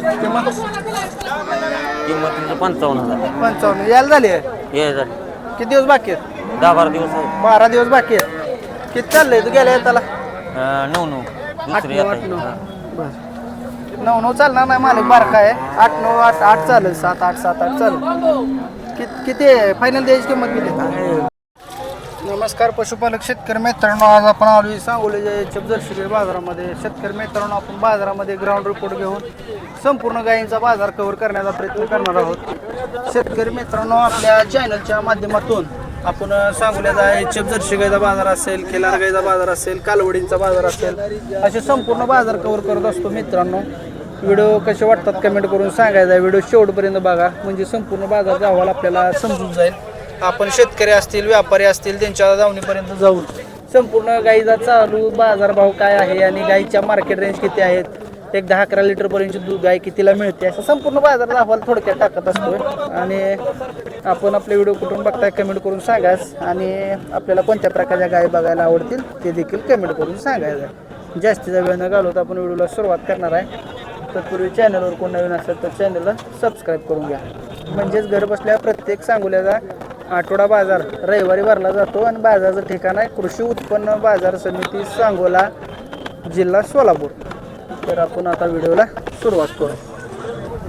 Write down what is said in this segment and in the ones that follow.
किंमत? किंमत तुमचं पंचावन्न हजार. पंचावन्न. यायला झाली? आहे हे झाले. किती दिवस बाकी आहेत? दहा बारा दिवस आहे बारा दिवस बाकी आहेत. किती चाललंय? तू गेल्या त्याला? अं, नऊ नऊ. आठ दुसरी नऊ आता आठ आहे. नऊ. हा. बरं. नऊ नऊ चालणार नाही मालिक. बारका आहे. आठ नऊ आठ आठ चालेल. सात आठ सात आठ चालेल. कित- किती फायनल द्यायची किंमत किती नमस्कार पशुपालक शेतकरी मित्रांनो आज आपण आलो सांगोलीच्या चपदर्शिके बाजारामध्ये. शेतकरी मित्रांनो आपण बाजारामध्ये ग्राउंड रिपोर्ट घेऊन संपूर्ण गायींचा बाजार कव्हर करण्याचा प्रयत्न करणार आहोत. शेतकरी मित्रांनो आपल्या चॅनलच्या माध्यमातून आपण सांगोल्याचा चपदर्शी गायचा बाजार असेल केलार गायचा बाजार असेल कालवडींचा बाजार असेल असे संपूर्ण बाजार कव्हर करत असतो मित्रांनो. व्हिडिओ कसे वाटतात कमेंट करून सांगायचा. व्हिडिओ शेवटपर्यंत बघा. म्हणजे संपूर्ण बाजारचा अहवाल आपल्याला समजून जाईल. आपण शेतकरी असतील व्यापारी असतील त्यांच्या दावणीपर्यंत जाऊ. संपूर्ण गाईचा चालू बाजारभाव काय आहे आणि गाईच्या मार्केट रेंज किती आहेत? एक दहा अकरा लिटरपर्यंतची दूध गाय कितीला मिळते? असं संपूर्ण बाजाराचा अहवाल थोडक्यात टाकत असतो आणि आपण आपले व्हिडिओ कुठून बघताय कमेंट करून सांगाच. आणि आपल्याला कोणत्या प्रकारच्या गाय बघायला आवडतील ते देखील कमेंट करून सांगायचं. जास्तीचा वेळ न घालवत आपण व्हिडिओला सुरुवात करणार आहे. तत्पूर्वी चॅनलवर कोण नवीन असेल तर चॅनलला सबस्क्राईब करून घ्या. म्हणजेच घर बसल्या प्रत्येक सांगोल्याचा आठवडा बाजार रविवारी भरला जातो आणि बाजाराचं ठिकाण आहे कृषी उत्पन्न बाजार समिती सांगोला जिल्हा सोलापूर. तर आपण आता व्हिडिओला सुरुवात करू.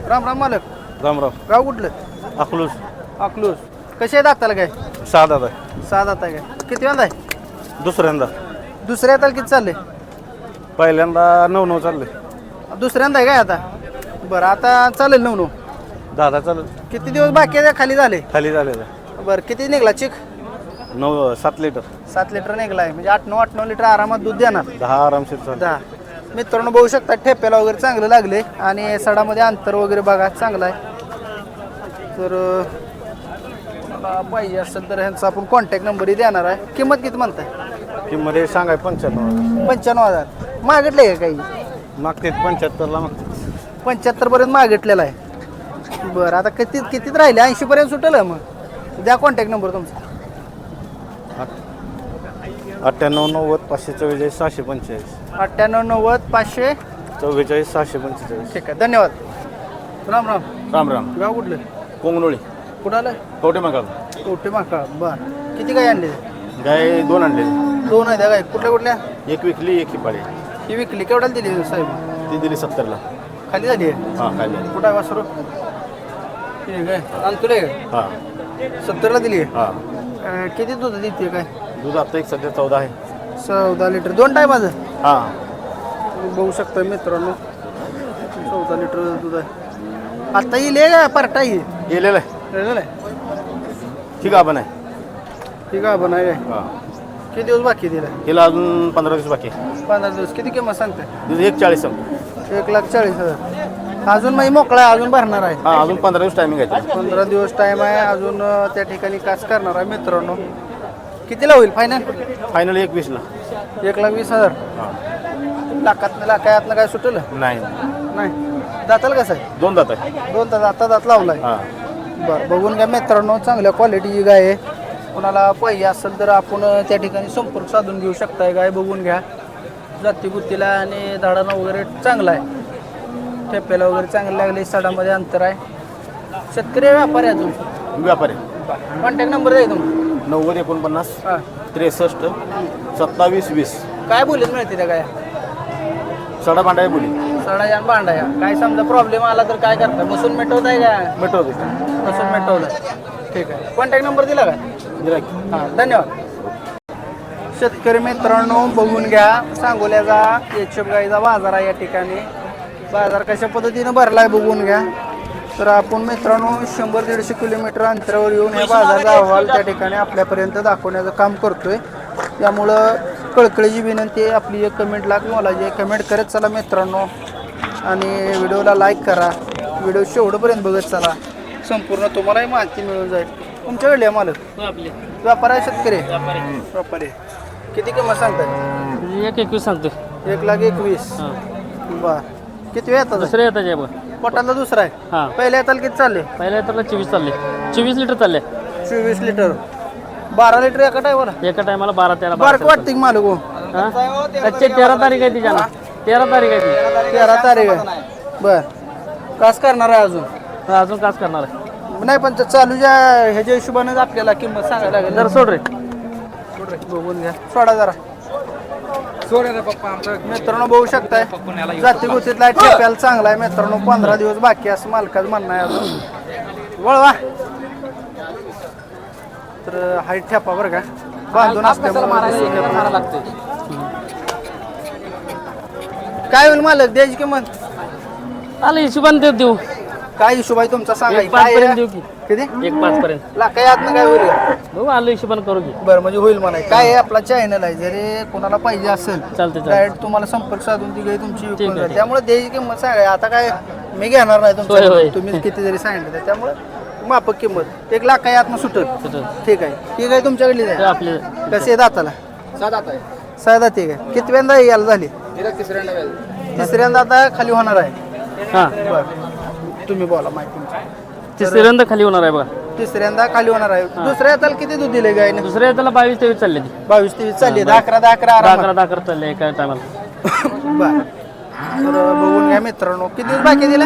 राम राम मालक. रामराव गाव कुठलं? अकलूस अकलूज. कसे आहे दाताला काय? सहा दादा. सहा दाता काय? किती वेळा आहे? दुसऱ्यांदा. दुसऱ्या दाताला किती चालले पहिल्यांदा नऊ नऊ चालले दुसऱ्यांदा आहे काय आता? बरं आता चालेल नऊ नऊ दादा चालत किती दिवस बाकी आहे? खाली झाले. खाली झाले बरं किती निघला चिक? नऊ सात लिटर. सात लिटर निघला आहे म्हणजे आठ नऊ आठ नऊ लिटर आरामात दूध देणार. दहा आरामशीर चालले दहा. मित्रांनो बघू शकता ठेप्याला वगैरे चांगलं लागले. आणि सडामध्ये अंतर वगैरे बघा चांगलं आहे तर अं, मला पाहिजे असेल तर ह्यांचा आपण कॉन्टॅक्ट नंबरही देणार आहे. किंमत किती म्हणताय? किंमत सांगाय पंच्याण्णव पंच्याण्णव हजार. मागितले का काही? मागते पंच्याहत्तरला मागते पंच्याहत्तर पर्यंत मागितलेला आहे. बरं आता किती कितीत राहिले? ऐंशी पर्यंत सुटेल मग. द्या कॉन्टॅक्ट नंबर तुमचा. अठ्ठ्याण्णव नव्वद पाचशे चव्वेचाळीस सहाशे पंचेचाळीस. अठ्ठ्याण्णव नव्वद पाचशे. चव्वेचाळीस सहाशे पंचेचाळीस. ठीक आहे धन्यवाद. राम राम. राम राम. गाव कुठलं? कोंगनोळी. कुठं आलं कवटे मगाल कोटे माका? बर. किती काय आणले? गाय दोन आणले. दोन आहेत काय कुठल्या कुठल्या? एक विकली एक ही पाळी. ही विकली. केवढ्याला दिली साहेब? ती दिली सत्तरला. खाली झाली आहे? हां खाली. कुठं आहे वासरू? ठीक आहे आणतोय हां. सत्तरला दिली? आहे हां. अं, किती दूध देते काय? दूध आता एक सध्या चौदा आहे. चौदा लिटर. दोन टायमाचं हां. तुम्ही बघू शकता मित्रांनो. चौदा लिटर दूध आहे. आता येईल हे का परटा येईल गेलेलं आहे. आहे? ठीक आहे आपण आहे. ठीक आहे आहे काय? हां. किती दिवस बाकी दिला हिला अजून पंधरा दिवस बाकी आहे. पंधरा दिवस. किती किंमत सांगताय? दूध एक चाळीस एक लाख चाळीस हजार. अजून मग मोकळा आहे अजून भरणार आहे. हां अजून पंधरा दिवस टायमिंग आहे. पंधरा दिवस टाइम आहे अजून अं, त्या ठिकाणी कास करणार आहे मित्रांनो. कितीला होईल फायनल फायनल एक वीसला एक लाख वीस हजार? लाखात लाखायातनं काय सुटलं? नाही. नाही. दाताल कसं आहे? दोन दात आहे. दोन तास आता दात लावलाय. हां. बरं बघून घ्या मित्रांनो चांगल्या क्वालिटीची गाय आहे. कोणाला पाहिजे असेल तर आपण त्या ठिकाणी संपर्क साधून घेऊ शकताय गाय बघून घ्या. जातीबुत्तीला आणि झाडांना वगैरे चांगला आहे. ठेप्याला वगैरे चांगले लागले सडामध्ये अंतर आहे. शेतकरी आहे, व्यापारी आहे अजून? व्यापारी. कॉन्टॅक्ट नंबर आहे तुमचा नव्वद एकोणपन्नास हां. त्रेसष्ट सत्तावीस वीस. काय बोलीत मिळते त्या काय सडा भांडाय बोली. सडा या भांडा या. काय समजा प्रॉब्लेम आला तर काय करता बसून मिटवताय का? मिटवते. बसून मिटवलं. ठीक आहे. कॉन्टॅक्ट नंबर दिला का? दिला की? हां धन्यवाद. शेतकरी मित्रांनो बघून घ्या. सांगोल्याचा एचएफ गाईचा बाजार आहे या ठिकाणी. बाजार कशा पद्धतीनं भरला आहे बघून घ्या. तर आपण मित्रांनो शंभर दीडशे किलोमीटर अंतरावर येऊन या बाजाराचा अहवाल त्या ठिकाणी आपल्यापर्यंत दाखवण्याचं काम करतोय. त्यामुळं कळकळीची विनंती आहे आपली एक कमेंट लाख मोलाची आहे. कमेंट करत चला मित्रांनो. आणि व्हिडिओला लाईक करा. व्हिडिओ शेवटपर्यंत बघत चला. संपूर्ण तुम्हालाही माहिती मिळून जाईल. तुमच्याकडले आहे मालक? आपले. व्यापार आहे शेतकरी? व्यापारी. किती किंमत सांगताय? एक एकवीस सांगतो एक लाख एकवीस. बर. किती वेळ येतात? दुसरे येतात बघ पोटातला दुसरा आहे. हां. पहिल्या येताल किती चालले? पहिल्या तर चोवीस चालले. चोवीस लिटर चालले. चोवीस लिटर. बारा लिटर एका टायवर एका टायमाला बारा तेरा बारक वाटते की मालक हो? हा? तेरा तारीख आहे तिच्या ना तेरा तारीख आहे ती. तेरा तारीख आहे. बर. कास करणार आहे अजून? हा, अजून काच करणार आहे. नाही पण ते चालूच्या ह्याच्या हिशोबानेच आपल्याला किंमत सांगायला लागेल. जर सोड रे. बघून घ्या. सोडा जरा. मित्रांनो बघू शकताय. जाती गोतीतला ठेप्याला चांगला आहे मित्रांनो पंधरा दिवस बाकी असं मालकाचं म्हणणं आहे अजून. वळवा. तर हाईट ठेपा बरं का. बांधून काय होईल मालक द्यायची किंमत? आलं हिशोबाने देऊ. काय हिशोब आहे तुमचा? सांगा. एक पाच काय पर्यंत आहे? देऊ की. किती? एक पाच पर्यंत. लाखाय आतनं काय होईल? बघू आलं हिशोबाने करू की. बरं म्हणजे होईल म्हणाय. काय आहे आपला चॅनल आहे? जरी कोणाला पाहिजे असेल डायरेक्ट तुम्हाला संपर्क साधून ती गाई तुमची ठीक विकून आहे, जाईल ठीक. त्यामुळे द्यायची किंमत सांगा. आता काय मी घेणार नाही होय, होय. तुमच्या तुम्ही किती जरी सांगितलं तर. त्यामुळे माफक किंमत. एक लाख काय आतनं सुटल. सुटेल. ठीक आहे. ठीक आहे. तुमच्याकडली आपले कसे दाताला? साधा ठीक आहे. कितव्यांदा यायला झाली? तिसऱ्यांदा आता खाली होणार आहे. हा. बरं. तुम्ही बोला माहिती. तिसऱ्यांदा खाली होणार आहे बघा. तिसऱ्यांदा खाली होणार आहे. दुसऱ्या हाताला किती दूध दिले गायने दुसऱ्या त्याला बावीस तेवीस चालले ती. बावीस तेवीस चालली. दहा अकरा दहा अकरा दहा आरामात. अकरा दहा अकरा चालले एका टायमाला. बर. तर बघून घ्या मित्रांनो. किती दिवस बाकी दिला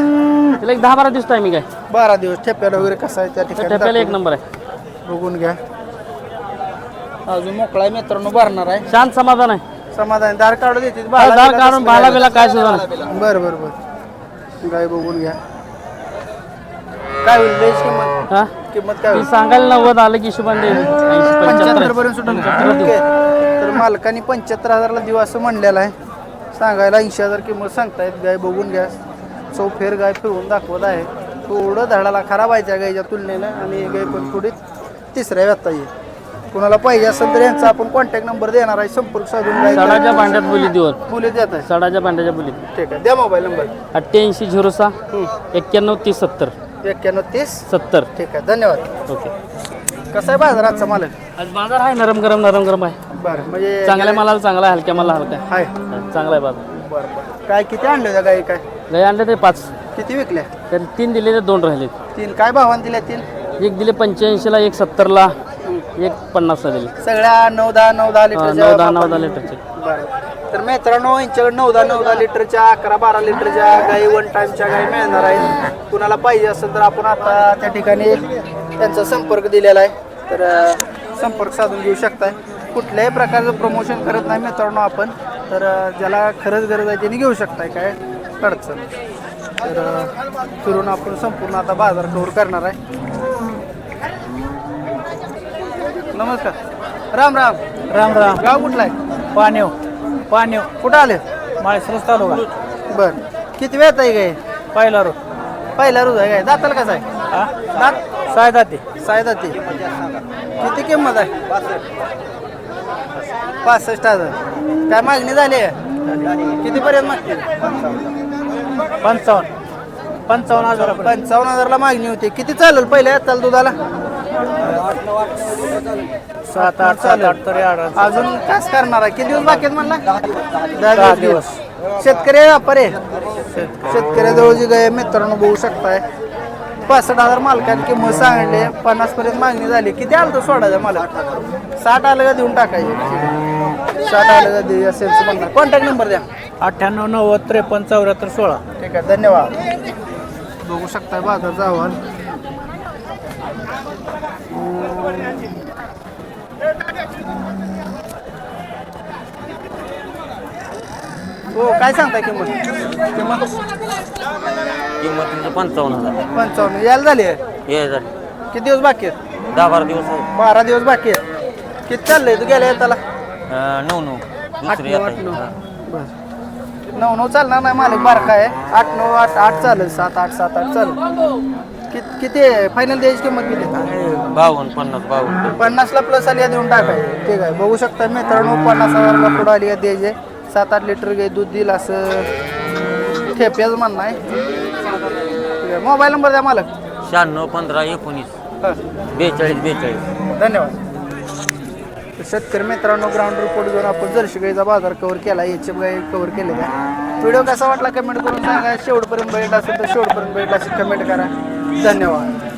तिला? एक दहा बारा दिवस टायमिंग आहे बारा दिवस. ठेप्याला वगैरे कसं आहे त्या तर ठिकाणी टप्प्याला एक. नंबर आहे. बघून घ्या. अजून मोकळा आहे मित्रांनो. भरणार आहे. शांत समाधान आहे. समाधान. दार काढू देते. दार काढून बाला बिला काय सुद्धा नाही. बर बर बर. गाय बघून घ्या. काय होईल? किंमत? हा? किंमत काय ती होईल सांगायला नव्वद आलं की हिशोबाने दे. ऐंशी पंच्याहत्तर. पर्यंत सुटेल पंच्याहत्तर देऊ. ओके. तर मालकाने पंच्याहत्तर हजारला देऊ असं म्हणलेलं आहे. सांगायला ऐंशी हजार किंमत सांगतायत. गाय बघून घ्या. चौफेर गाय फिरवून दाखवत आहे. थोडं धडाला खराब आहे त्या गायच्या तुलनेनं आणि गाय पण थोडी तिसऱ्या व्यथा येईल कुणाला पाहिजे असेल तर यांचा आपण कॉन्टॅक्ट नंबर देणार आहे. संपर्क साधून गाय सडाच्या भांड्यात बोली देऊन बोली देत आहे. सडाच्या भांड्याच्या बोलीत ठीक आहे. द्या मोबाईल नंबर अठ्ठ्याऐंशी झिरो सहा एक्क्याण्णव तीस सत्तर. एक्क्याण्णव तीस. सत्तर. ठीक आहे धन्यवाद. ओके. कसा आहे बाजार आजचा मालक आज बाजार आहे नरम गरम नरम गरम आहे. बरं म्हणजे चांगल्या मालाला चांगला आहे हलक्या माला हलका आहे. आहे. चांगला आहे बाजार. बरं बरं. काय किती आणले होत्या गाई काय? गाई आणले ते पाच. किती विकल्या? तर तीन दिले तर दोन राहिले. तीन. काय भावान दिल्या तीन? एक दिले पंच्याऐंशीला एक सत्तरला एक पन्नासला दिले. सगळ्या नऊ दहा नऊ दहा हा, नऊ दहा नऊ दहा लिटरचे बरं. तर मित्रांनो यांच्याकडे नऊ दहा नऊ दहा लिटरच्या अकरा बारा लिटरच्या गाई वन टाइमच्या गाई मिळणार आहेत. कुणाला पाहिजे असेल तर आपण आता त्या ठिकाणी त्यांचा संपर्क दिलेला आहे. तर संपर्क साधून घेऊ शकताय. कुठल्याही प्रकारचं प्रमोशन करत नाही मित्रांनो आपण. तर ज्याला खरंच गरज आहे त्यांनी घेऊ शकताय. काय अडचण तर फिरून आपण संपूर्ण आता बाजार कव्हर करणार आहे. नमस्कार. राम राम. राम राम. गाव कुठला आहे? पाण्याव पाण्याव कुठं आले? माळशिरस तालुका. बर. किती वेळ आहे काय पहिला रो पहिला रोज आहे काय दाताला कसा आहे? हा? दात? सायदा ते साय दाती. किती किंमत आहे? पासष्ट हजार. काय मागणी झाली आहे? किती पर्यंत मागते पंचावन्न. पंचावन्न हजार. पंचावन्न हजारला मागणी होती. किती चालेल पहिल्या? चाल दुधाला. सात आठ सात आठ तरी आठ अजून कास करणार आहे? किती दिवस बाकी आहेत म्हणला? दहा दहा दिवस. शेतकरी आहे, व्यापारी आहे? शेतकऱ्याजवळ जी गाय मित्रांनो बघू शकताय. पासष्ट हजार मालकाने किंमत सांगले पन्नास पर्यंत मागणी झाली. किती आलं तर सोडायचं मला? साठ आलं का देऊन टाकायचे? साठ आलं का देऊ असेल म्हणणार कॉन्टॅक्ट नंबर द्या. अठ्ठ्याण्णव नव्वद त्रेपन्न चौऱ्याहत्तर सोळा. ठीक आहे धन्यवाद. बघू शकताय बाजारचा अहवाल हो काय सांगताय किंमत? किंमत? किंमत तुमचं पंचावन्न हजार. पंचावन्न. यायला झाली? आहे हे झाले. किती दिवस बाकी आहेत? दहा बारा दिवस आहे. बारा दिवस बाकी आहेत. किती चाललंय? तू गेल्या त्याला नऊ नऊ. आठ नऊ आठ नऊ. बरं. नऊ नऊ चालणार नाही मालिक. बारका आहे. आठ नऊ आठ आठ चालेल. सात आठ सात आठ चालेल. कित- किती फायनल द्यायची किंमत किती बावन्न पन्नास बावन्न. पन्नासला प्लस आली देऊन टाकायची ठीक आहे. बघू शकता मित्रांनो पन्नास हजारला पुढं आली आहे द्यायचे सात आठ लिटर गे दूध देईल असं. ठेप्याच म्हणणं आहे. ठीक आहे. मोबाईल नंबर द्या मालक. शहाण्णव पंधरा एकोणीस. हां. बेचाळीस बेचाळीस. धन्यवाद. शेतकरी मित्रांनो ग्राउंड रिपोर्ट घेऊन आपण जर्शी गाईचा बाजार कव्हर केला. एच एफ गाई कव्हर केलेला व्हिडिओ कसा वाटला कमेंट करून सांगा. शेवटपर्यंत बघितला असेल तर शेवटपर्यंत बघितला असेल. कमेंट करा. धन्यवाद.